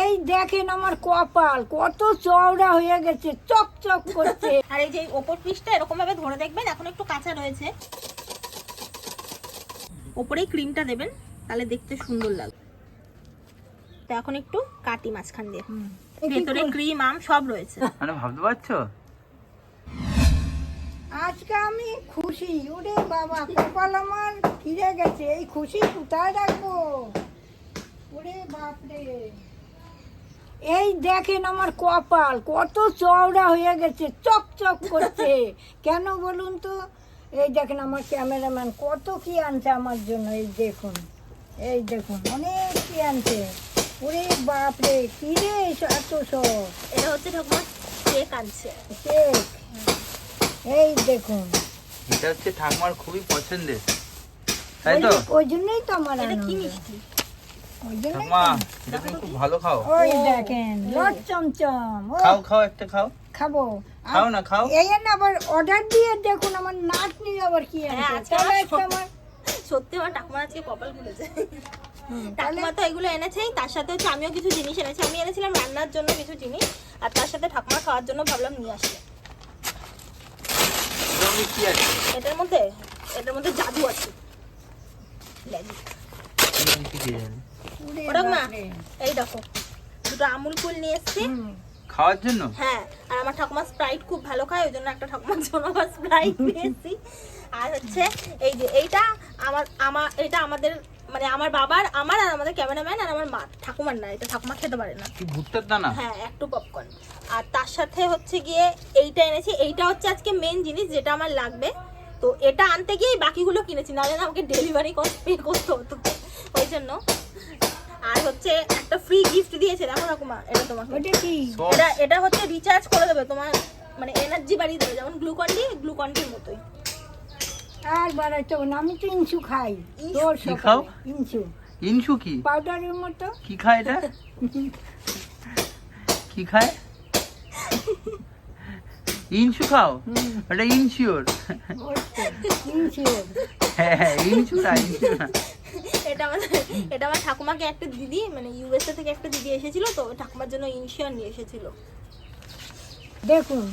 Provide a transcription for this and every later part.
এই দেখেন আমার কপাল কত চওড়া হয়ে গেছে চক চক করছে। আর এই যে ওপর পিসটা এরকম ভাবে ধরে দেখবেন এখন একটু কাঁচা রয়েছে। ওপরেই ক্রিমটা দেবেন তাহলে দেখতে সুন্দর লাগবে। তো এখন একটু কাটি মাঝখান দিয়ে। ভেতরে ক্রিম আম সব রয়েছে। মানে ভাবতে পারছ? আজকে আমি খুশি। ওরে বাবা কপাল আমার ফিরে গেছে। এই খুশি কোথায় রাখব? ওরে বাপরে। এই দেখেন আমার কপাল কত চওড়া হয়ে গেছে চক চক করছে। কেন বলুন তো? এই দেখেন আমার ক্যামেরাম্যান কত কি আনছে আমার জন্য এই দেখুন। এই দেখুন অনেক কি আনছে। ওরে বাপরে কি রে এত সব? এটা হচ্ছে ঠাকুমা কেক আনছে। কেক এই দেখুন। এটা হচ্ছে ঠাকুমার খুবই পছন্দের। তাই তো? ওই- ওই জন্যই তো আমার এটা কি মিষ্টি? ওই এটা তুমি খুব ভালো খাও। ওই দেখেন লট চমচম খাও খাও একটা খাও। খাব। খাও না খাও। এই না আবার অর্ডার দিয়ে দেখুন আমার নাতনি আবার কি হ্যাঁ, আছে আজকে আমার সত্যি আমার ঠাকুমার আজকে কপাল খুলেছে। হুম, তাহলে ঠাকুমা তো এগুলো তার সাথে হচ্ছে আমিও কিছু জিনিস এনেছি। আমি এনেছিলাম রান্নার জন্য কিছু জিনিস আর তার সাথে ঠাকুমা খাওয়ার জন্য ভাবলাম নিয়ে আসি। এটার মধ্যে এটার মধ্যে এটার মধ্যে জাদু আছে। ওরে মা এই দেখো দুটো আমুল কুল নিয়ে এসছি। খাওয়ার জন্য? হ্যাঁ আর আমার ঠাকুমা স্প্রাইট খুব ভালো খায় ওই জন্য একটা ঠাকুমার জন্য আবার স্প্রাইট নিয়েছি আর হচ্ছে এই যে এইটা আমার আমার এটা আমাদের মানে আমার বাবার আমার আর আমাদের ক্যামেরাম্যান আর আমার মা ঠাকুমার না এটা ঠাকুমা খেতে পারে না। কি ভুট্টার দানা? হ্যাঁ একটু পপকর্ন আর তার সাথে হচ্ছে গিয়ে এইটা এনেছি এইটা হচ্ছে আজকে মেন জিনিস যেটা আমার লাগবে। তো এটা আনতে গিয়ে বাকিগুলো কিনেছি নাহলে না আমাকে ডেলিভারি কস্ট পে করতে হতো। ওই জন্য আর হচ্ছে একটা ফ্রি গিফট দিয়েছে দেখো ঠাকুমা এটা তোমাকে। ওটা কি? এটা এটা হচ্ছে রিচার্জ করে দেবে তোমার মানে এনার্জি বাড়িয়ে দেবে যেমন গ্লুকন ডি গ্লুকন ডির মতোই। হবে না আমি তো ইনসু খাই। তোর খাও? ইনসু। ইনসু কি? পাউডারের মতো। কি খায় এটা? কি খায়? ইনসু খাও? হুম, এটা ইনসিওর ওই তো, ইনসু হ্যাঁ হ্যাঁ ইনসু না ইনসু না এটা আমাদের এটা আমার ঠাকুমাকে একটা দিদি মানে ইউএসএ থেকে একটা দিদি এসেছিল তো ঠাকুমার জন্য ইনশিয়ার নিয়ে এসেছিল। দেখুন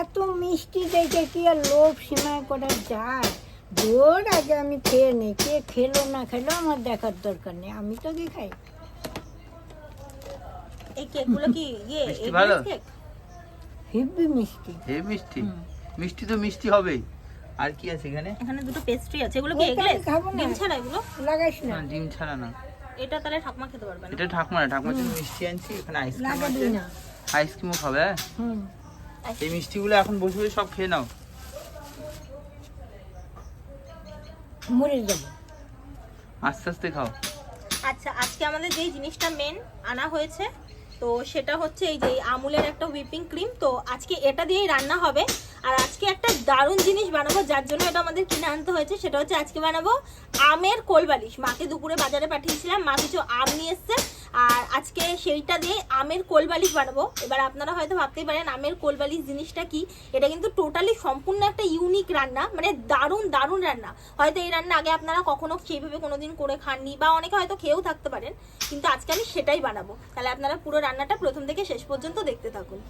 এত মিষ্টি দেখে কি আর লোভ সীমায় করা যায়? জোর আগে আমি খেয়ে নিই কে খেলো না খেলো আমার দেখার দরকার নেই আমি তো কি খাই। এই কেকগুলো কি ইয়ে মিষ্টি ভালো? মিষ্টি। মিষ্টি তো মিষ্টি হবেই। আর কি আছে এখানে? এখানে দুটো পেস্ট্রি আছে। এগুলো কি না। ডিম ছাড়া এগুলো? লাগাইস না। না ডিম ছাড়া না। এটা তাহলে ঠাকুমা খেতে পারবে না। এটা ঠাকুমা না ঠাকুমার জন্য মিষ্টি আনছি এখানে আইসক্রিম আছে। আইসক্রিমও খাবে? হুম। এই মিষ্টিগুলো এখন বসে বসে সব খেয়ে নাও। মরে যাব আস্তে আস্তে খাও। আচ্ছা আজকে আমাদের যেই জিনিসটা মেন আনা হয়েছে তো সেটা হচ্ছে এই যে আমুলের একটা হুইপিং ক্রিম তো আজকে এটা দিয়েই রান্না হবে। আর আজকে একটা দারুণ জিনিস বানাবো, যার জন্য এটা আমাদের কিনে আনতে হয়েছে, সেটা হচ্ছে আজকে বানাবো আমের কোলবালিশ মাকে দুপুরে বাজারে পাঠিয়েছিলাম, মা কিছু আম নিয়ে এসছে, আর আজকে সেইটা দিয়ে আমের কোলবালিশ বানাবো। এবার আপনারা হয়তো ভাবতেই পারেন, আমের কোলবালিশ জিনিসটা কি? এটা কিন্তু টোটালি সম্পূর্ণ একটা ইউনিক রান্না মানে দারুণ দারুণ রান্না। হয়তো এই রান্না আগে আপনারা কখনো সেইভাবে কোনোদিন করে খাননি, বা অনেকে হয়তো খেয়েও থাকতে পারেন, কিন্তু আজকে আমি সেটাই বানাবো। তাহলে আপনারা পুরো রান্নাটা প্রথম থেকে শেষ পর্যন্ত দেখতে থাকুন।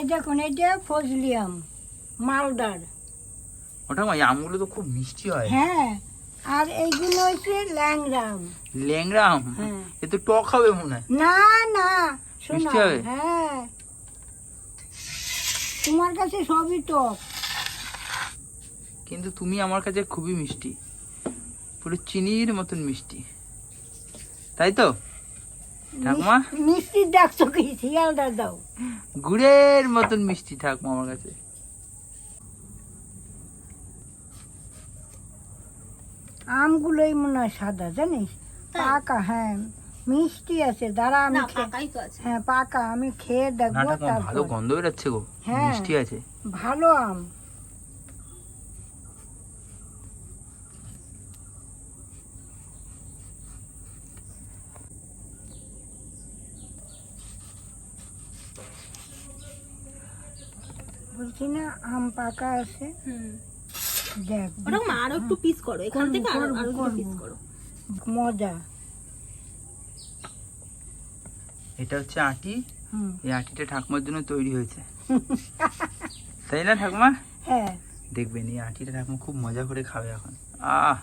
এই দেখুন এটা ফজলিয়াম মালদার। ওটা ওই আমগুলো তো খুব মিষ্টি হয়। হ্যাঁ আর এইগুলো হচ্ছে ল্যাংড়া আম হ্যাঁ। এ তো টক হবে মনে হয়। না না শোনা হ্যাঁ। তোমার কাছে সবই টক। কিন্তু তুমি আমার কাছে খুবই মিষ্টি। পুরো চিনির মতন মিষ্টি। তাই তো? ঠাকুমা? মিষ্টির ডাকছো কি দাও। গুড়ের মতন মিষ্টি ঠাকুমা আমার কাছে। আমগুলোই মনে হয় সাদা জানিস? পাকা হ্যাঁ মিষ্টি আছে দাঁড়া আমি না খে- পাকাই তো আছে। হ্যাঁ পাকা আমি খেয়ে দেখব ভালো গন্ধ বেরোচ্ছে গো হ্যাঁ। মিষ্টি আছে। ভালো আম। বলছি না আম পাকা আছে। দেখ ওরকম আরও একটু পিস করো এখান থেকে আরও আরও একটু পিস করো। মজা। এটা হচ্ছে আটি। হুম। এই আটিটা ঠাকুমার জন্য তৈরি হয়েছে। তাই না ঠাকুমা? হ্যাঁ। দেখবেন এই আটিটা ঠাকুমা খুব মজা করে খাবে এখন। আহ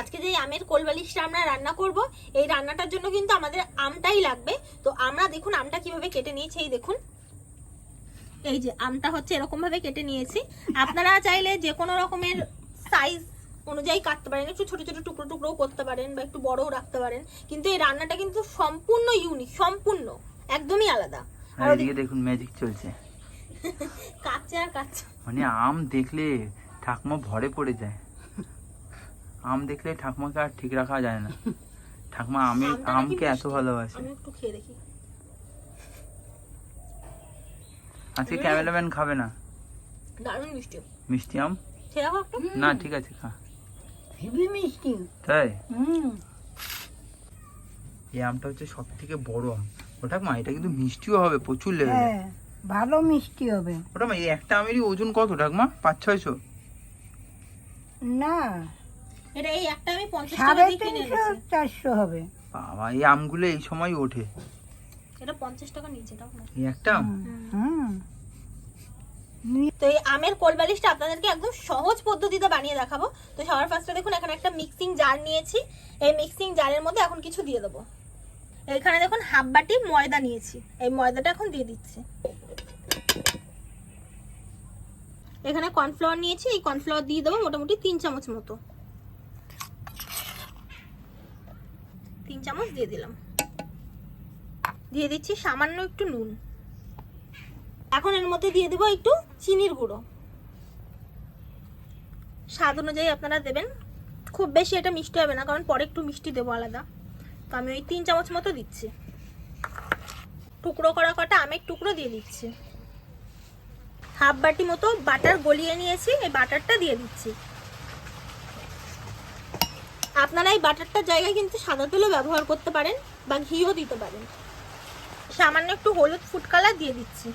আজকে যে আমের কোলবালিশটা আমরা রান্না করব। এই রান্নাটার জন্য কিন্তু আমাদের আমটাই লাগবে। তো আমরা দেখুন আমটা কীভাবে কেটে নিয়েছি এই দেখুন। এই যে আমটা হচ্ছে এরকম ভাবে কেটে নিয়েছি। আপনারা চাইলে যে কোনো রকমের সাইজ অনুযায়ী কাটতে পারেন একটু ছোট ছোট টুকরো টুকরো করতে পারেন বা একটু বড়ও রাখতে পারেন। কিন্তু এই রান্নাটা কিন্তু সম্পূর্ণ ইউনিক সম্পূর্ণ একদমই আলাদা। আর আর এদিকে দেখুন। ম্যাজিক চলছে। কাচ্চা আর কাচ্চা মানে আম দেখলে ঠাকুমা ভরে পড়ে যায়। আম দেখলে ঠাকুমাকে আর ঠিক রাখা যায় না। ঠাকুমা আমি আমকে এত। ভালোবাসে। আজকে ক্যামেরাম্যান খাবে না। মিষ্টি। মিষ্টি আম? না ঠিক আছে খা। মিষ্টি। তাই? এই আমটা হচ্ছে সব থেকে বড় আম। ওটা মা এটা কিন্তু মিষ্টিও হবে প্রচুর লেগে হ্যাঁ ভালো মিষ্টি হবে। ওটা মা এই একটা আমেরই ওজন কত ঠাকমা? পাঁচ ছয়শো? না। এটা এই একটা আমি পঞ্চাশ টাকা দিয়ে কিনে এনেছি। চারশো হবে। বাবা এই আমগুলো এই সময় ওঠে। এটা পঞ্চাশ টাকা নিচে দাও এই একটা? আম হুম। তো এই আমের কোলবালিশটা আপনাদেরকে একদম সহজ পদ্ধতিতে বানিয়ে দেখাবো। তো সবার ফার্স্টে দেখুন এখানে একটা মিক্সিং জার নিয়েছি। এই মিক্সিং জারের মধ্যে এখন কিছু দিয়ে দেবো। এখানে দেখুন হাফ বাটি ময়দা নিয়েছি। এই ময়দাটা এখন দিয়ে দিচ্ছি। এখানে কর্নফ্লাওয়ার নিয়েছি এই কর্নফ্লাওয়ার দিয়ে দেবো মোটামুটি তিন চামচ মতো। তিন চামচ দিয়ে দিলাম। দিয়ে দিচ্ছি সামান্য একটু নুন। এখন এর মধ্যে দিয়ে দেবো একটু চিনির গুঁড়ো। স্বাদ অনুযায়ী আপনারা দেবেন। খুব বেশি এটা মিষ্টি হবে না, কারণ পরে একটু মিষ্টি দেবো আলাদা। তো আমি ওই তিন চামচ মতো দিচ্ছি। টুকরো করা কটা আমের টুকরো দিয়ে দিচ্ছি। হাফ বাটি মতো বাটার গলিয়ে নিয়েছি, এই বাটারটা দিয়ে দিচ্ছি। আপনারা এই বাটারটার জায়গায় কিন্তু সাদা তেলও ব্যবহার করতে পারেন বা ঘিও দিতে পারেন। সামান্য একটু হলুদ ফুড কালার দিয়ে দিচ্ছি।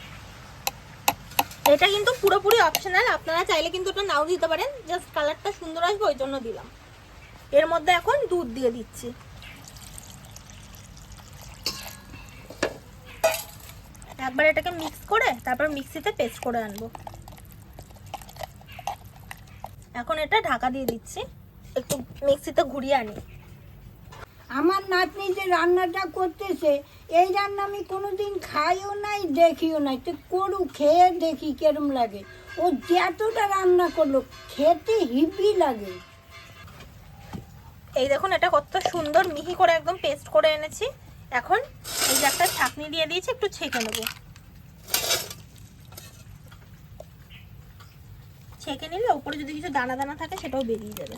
এটা কিন্তু পুরোপুরি অপশনাল আপনারা চাইলে কিন্তু ওটা নাও দিতে পারেন জাস্ট কালারটা সুন্দর আসবে, ওই জন্য দিলাম। এর মধ্যে এখন দুধ দিয়ে দিচ্ছি। একবার এটাকে মিক্স করে, তারপর মিক্সিতে পেস্ট করে আনব। এখন এটা ঢাকা দিয়ে দিচ্ছি। একটু মিক্সিতে ঘুরিয়ে আনি। আমার নাতনি যে রান্নাটা করতেছে এই রান্না আমি কোনোদিন খাইও নাই দেখিও নাই। তো করু খেয়ে দেখি কেরম লাগে। ও যতটা রান্না করল খেতে হিবি লাগে। এই দেখুন এটা কত সুন্দর মিহি করে একদম পেস্ট করে এনেছি। এখন এই যে একটা ছাকনি দিয়ে দিয়েছি একটু ছেঁকে নেব। ছেঁকে নিলে উপরে যদি কিছু দানা দানা থাকে সেটাও বেরিয়ে যাবে।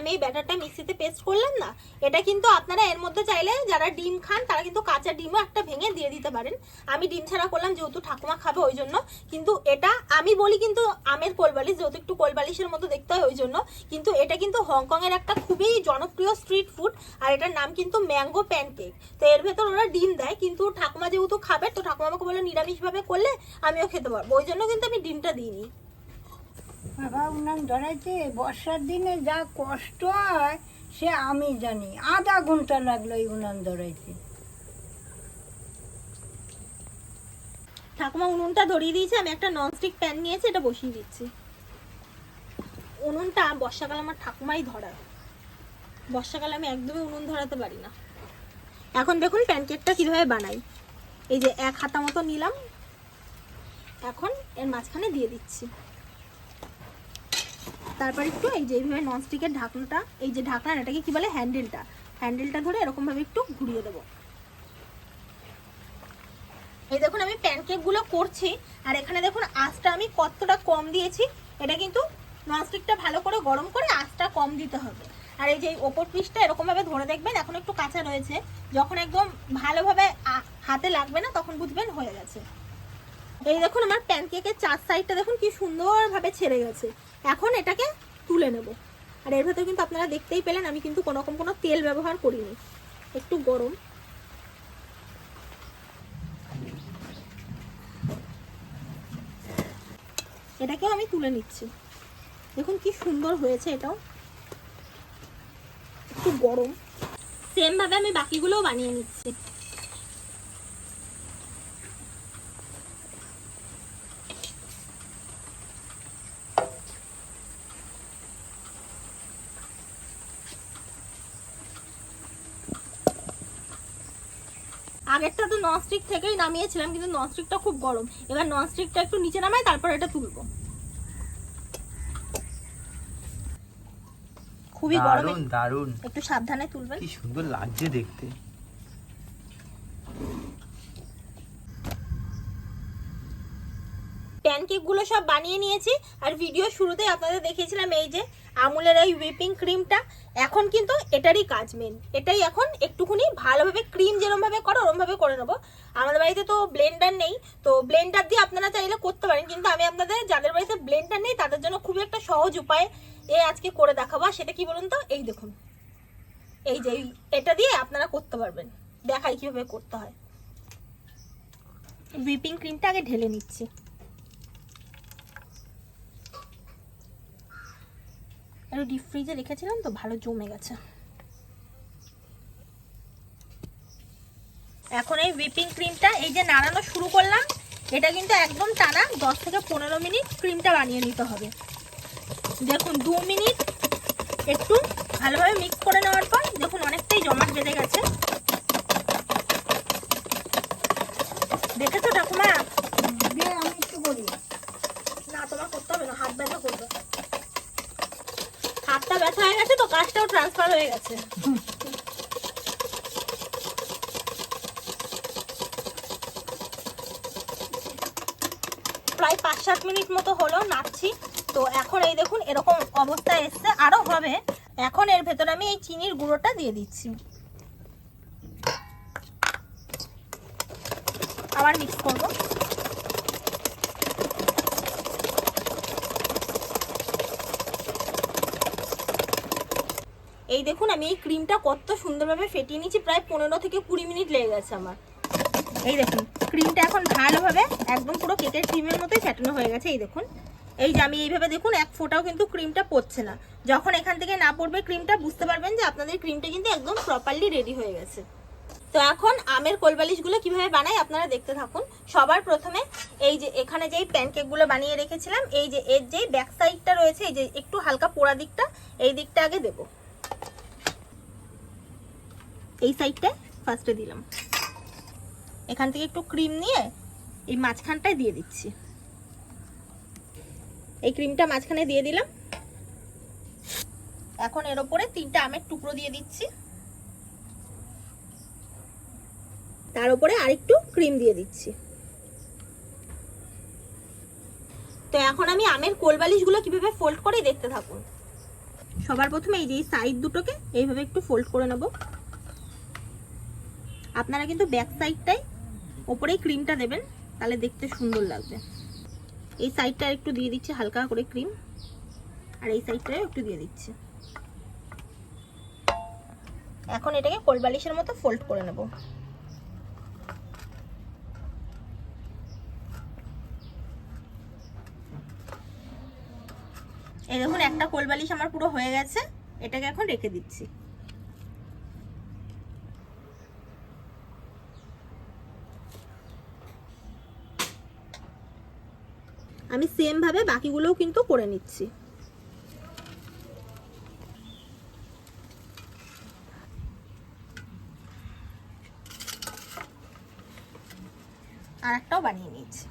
আমি এই ব্যাটারটা মিক্সিতে পেস্ট করলাম না, এটা কিন্তু আপনারা এর মধ্যে চাইলে যারা ডিম খান, তারা কিন্তু কাঁচা ডিমও একটা ভেঙে দিয়ে দিতে পারেন। আমি ডিম ছাড়া করলাম, যেহেতু ঠাকুমা খাবে ওই জন্য। কিন্তু এটা আমি বলি কিন্তু আমের কোলবালিশ, যেহেতু একটু কোলবালিশের মতো দেখতে হয় ওই জন্য। কিন্তু এটা কিন্তু হংকং এর একটা খুবই জনপ্রিয় স্ট্রিট ফুড আর এটার নাম কিন্তু ম্যাঙ্গো প্যানকেক তো এর ভেতর ওরা ডিম দেয়, কিন্তু ঠাকুমা যেহেতু খাবে, তো ঠাকুমা আমাকে বলে নিরামিষভাবে করলে আমিও খেতে পারব। ওই জন্য কিন্তু আমি ডিমটা দিইনি। বাবা, উনান ধরাইতে বর্ষার দিনে যা কষ্ট হয়, সে আমি জানি। আধা ঘণ্টা লাগল এই উনান ধরাইতে। ঠাকুমা, উনুনটা ধরিয়ে দিয়েছে, আমি একটা ননস্টিক প্যান নিয়েছি, এটা বসিয়ে দিচ্ছি। উনুনটা বর্ষাকালে আমার ঠাকুমাই ধরা বর্ষাকালে আমি একদমই উনুন ধরাতে পারি না। এখন দেখুন প্যানকেকটা কীভাবে বানাই। এই যে এক হাতা মতো নিলাম। এখন এর মাঝখানে দিয়ে দিচ্ছি। তারপর একটু এই যে এইভাবে ননস্টিকের ঢাকনাটা, এই যে ঢাকনা এটাকে কি বলে? হ্যান্ডেলটা। হ্যান্ডেলটা ধরে এরকমভাবে একটু ঘুরিয়ে দেবো। এই দেখুন, আমি প্যানকেকগুলো করছি, আর এখানে দেখুন, আঁচটা আমি কতটা কম দিয়েছি, এটা কিন্তু ননস্টিকটা ভালো করে গরম করে আঁচটা কম দিতে হবে। আর এই যে ওপর পিসটা এরকম ভাবে ধরে দেখবেন, এখন একটু কাঁচা রয়েছে, যখন একদম ভালোভাবে হাতে লাগবে না, তখন বুঝবেন হয়ে গেছে। এই দেখুন আমার প্যানকেকের চার সাইডটা দেখুন কি সুন্দরভাবে ছেড়ে গেছে। এখন এটাকে তুলে নেব। আর এর ভেতরে কিন্তু আপনারা দেখতেই পেলেন, আমি কিন্তু কোনো রকম কোনো তেল ব্যবহার করিনি। একটু গরম। এটাকেও আমি তুলে নিচ্ছি। দেখুন কি সুন্দর হয়েছে এটাও। একটু গরম। সেম ভাবে আমি বাকিগুলোও বানিয়ে নিচ্ছি। আগেরটা তো ননস্টিক থেকেই নামিয়েছিলাম কিন্তু ননস্টিকটা খুব গরম। এবার ননস্টিকটা একটু নিচে নামাই তারপর এটা তুলবো। খুবই গরম দারুণ দারুণ একটু সাবধানে তুলবেন। কি সুন্দর লাগছে দেখতে। প্যানকেকগুলো সব বানিয়ে নিয়েছি। আর ভিডিও শুরুতে আপনাদের দেখিয়েছিলাম এই যে আমুলের এই হুইপিং ক্রিমটা এখন কিন্তু এটারই কাজ মেন এটাই এখন একটুখানি ভালোভাবে ক্রিম যেরমভাবে করো, ওরমভাবে করে নেব। আমাদের বাড়িতে তো ব্লেন্ডার নেই, তো ব্লেন্ডার দিয়ে আপনারা চাইলে করতে পারেন। কিন্তু আমি আপনাদের, যাদের বাড়িতে ব্লেন্ডার নেই, তাদের জন্য খুবই একটা সহজ উপায় এ আজকে করে দেখাবো। সেটা কি বলুন তো? এই দেখুন। এই যে এটা দিয়ে আপনারা করতে পারবেন। দেখাই কীভাবে করতে হয়। হুইপিং ক্রিমটা আগে ঢেলে নিচ্ছি। একটু ডিপ ফ্রিজে রেখেছিলাম তো ভালো জমে গেছে। এখন এই হুইপিং ক্রিমটা এই যে নাড়ানো শুরু করলাম এটা কিন্তু একদম টানা দশ থেকে পনেরো মিনিট ক্রিমটা বানিয়ে নিতে হবে। দেখুন দু মিনিট একটু ভালোভাবে মিক্স করে নেওয়ার পর দেখুন অনেকটাই জমাট বেঁধে গেছে। দেখেছ ঠাকুমা? দিয়ে আমি একটু বলি না তোমার করতে হবে না হাত ব্যথা করবে হাতটা ব্যথা হয়ে গেছে তো কাজটাও ট্রান্সফার হয়ে গেছে। প্রায় পাঁচ সাত মিনিট মতো হলো নাচছি তো এখন এই দেখুন, এরকম অবস্থায় এসছে। আরও হবে। এখন এর ভেতরে আমি এই চিনির গুঁড়োটা দিয়ে দিচ্ছি। আবার মিক্স করব। এই দেখুন, আমি এই ক্রিমটা কত সুন্দরভাবে ফেটিয়ে নিয়েছি, প্রায় পনেরো থেকে কুড়ি মিনিট লেগে গেছে আমার। এই দেখুন ক্রিমটা এখন ভালোভাবে একদম পুরো কেকের ক্রিমের মতোই ফেটানো হয়ে গেছে, এই দেখুন। এই যে আমি এইভাবে দেখুন, এক ফোঁটাও কিন্তু ক্রিমটা পড়ছে না। যখন এখান থেকে না পড়বে ক্রিমটা বুঝতে পারবেন যে আপনাদের ক্রিমটা কিন্তু একদম প্রপারলি রেডি হয়ে গেছে। তো এখন আমের কোলবালিশগুলো কীভাবে বানাই আপনারা দেখতে থাকুন। সবার প্রথমে এই যে এখানে যেই প্যানকেকগুলো বানিয়ে রেখেছিলাম, এই যে এর যেই ব্যাক সাইডটা রয়েছে, এই যে একটু হালকা পোড়া দিকটা, এই দিকটা আগে দেবো। এই সাইডটায় ফার্স্টে দিলাম। এখান থেকে একটু ক্রিম নিয়ে এই মাঝখানটায় দিয়ে দিচ্ছি। এই ক্রিমটা মাঝখানে দিয়ে দিলাম। এখন এর ওপরে তিনটা আমের টুকরো দিয়ে দিচ্ছি। তার উপরে আরেকটু ক্রিম দিয়ে দিচ্ছি। তো এখন আমি আমের কোলবালিশগুলো কীভাবে ফোল্ড করে দেখতে থাকুন। সবার প্রথমে এই যে সাইড দুটোকে এইভাবে একটু ফোল্ড করে নেব। আপনারা কিন্তু ব্যাক সাইডটাই ওপরেই ক্রিমটা দেবেন, তাহলে দেখতে সুন্দর লাগবে। এই সাইডটা একটু দিয়ে দিচ্ছি, হালকা করে ক্রিম আর এই সাইডটাও একটু দিয়ে দিচ্ছি। এখন এটাকে কোলবালিশের মতো ফোল্ড করে নেব। এই দেখুন, একটা কোলবালিশ আমার পুরো হয়ে গেছে, এটাকে এখন রেখে দিচ্ছি। আমি সেমভাবে বাকিগুলোও কিন্তু করে নিচ্ছি আর একটাও বানিয়ে নিয়েছি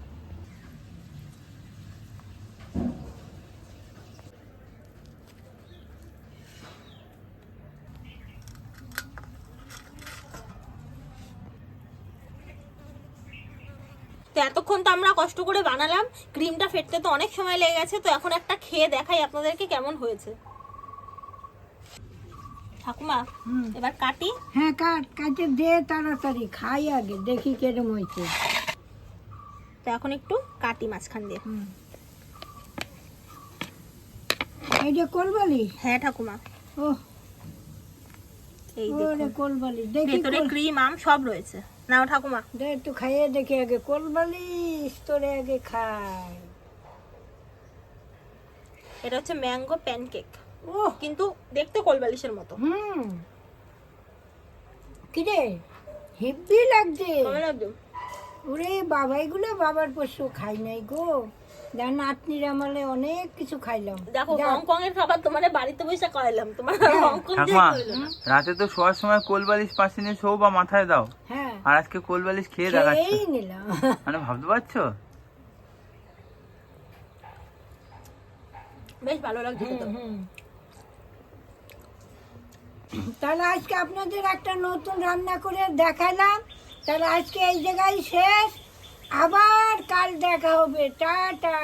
তো এতক্ষণ তো আমরা কষ্ট করে বানালাম। ক্রিমটা ফেটতে তো অনেক সময় লেগে গেছে তো এখন একটা খেয়ে দেখাই আপনাদেরকে কেমন হয়েছে। ঠাকুমা এবার কাটি। হ্যাঁ কাট কাটে দে তাড়াতাড়ি খাই আগে দেখি কেরম হয়েছে। তো এখন একটু কাটি মাঝখান দিয়ে। এই যে কোলবালি? হ্যাঁ ঠাকুমা। ও এই দেখুন। কোলবালি দেখি ভেতরে ক্রিম আম সব রয়েছে। নাও ঠাকুমা দে একটু খাইয়ে দেখি আগে তোরে আগে খাই। এটা হচ্ছে ম্যাঙ্গো প্যানকেক। ও কিন্তু দেখতে কোলবালিশের মতো। হুম। কিরে? হেব্বি লাগছে। কেমন লাগছে? ওরে বাবা এগুলো বাবার পশু খাই নাই গো। দেখ নাতনির আমলে অনেক কিছু খাইলাম। দেখো হংকং এর খাবার তোমার বাড়িতে বসে খাইলাম তোমার হ্যাঁ। হংকং। রাতে তো শোয়ার সময় কোলবালিশ পাশে নিয়ে শো বা মাথায় দাও। হ্যাঁ। আর আজকে কোলবালিশ খেয়ে দেখাচ্ছ। মানে ভাবতে পারছ? বেশ ভালো লাগছে তাহলে আজকে আপনাদের একটা নতুন রান্না করে দেখালাম। তাহলে আজকে এই জায়গায় শেষ। আবার কাল দেখা হবে। টাটা।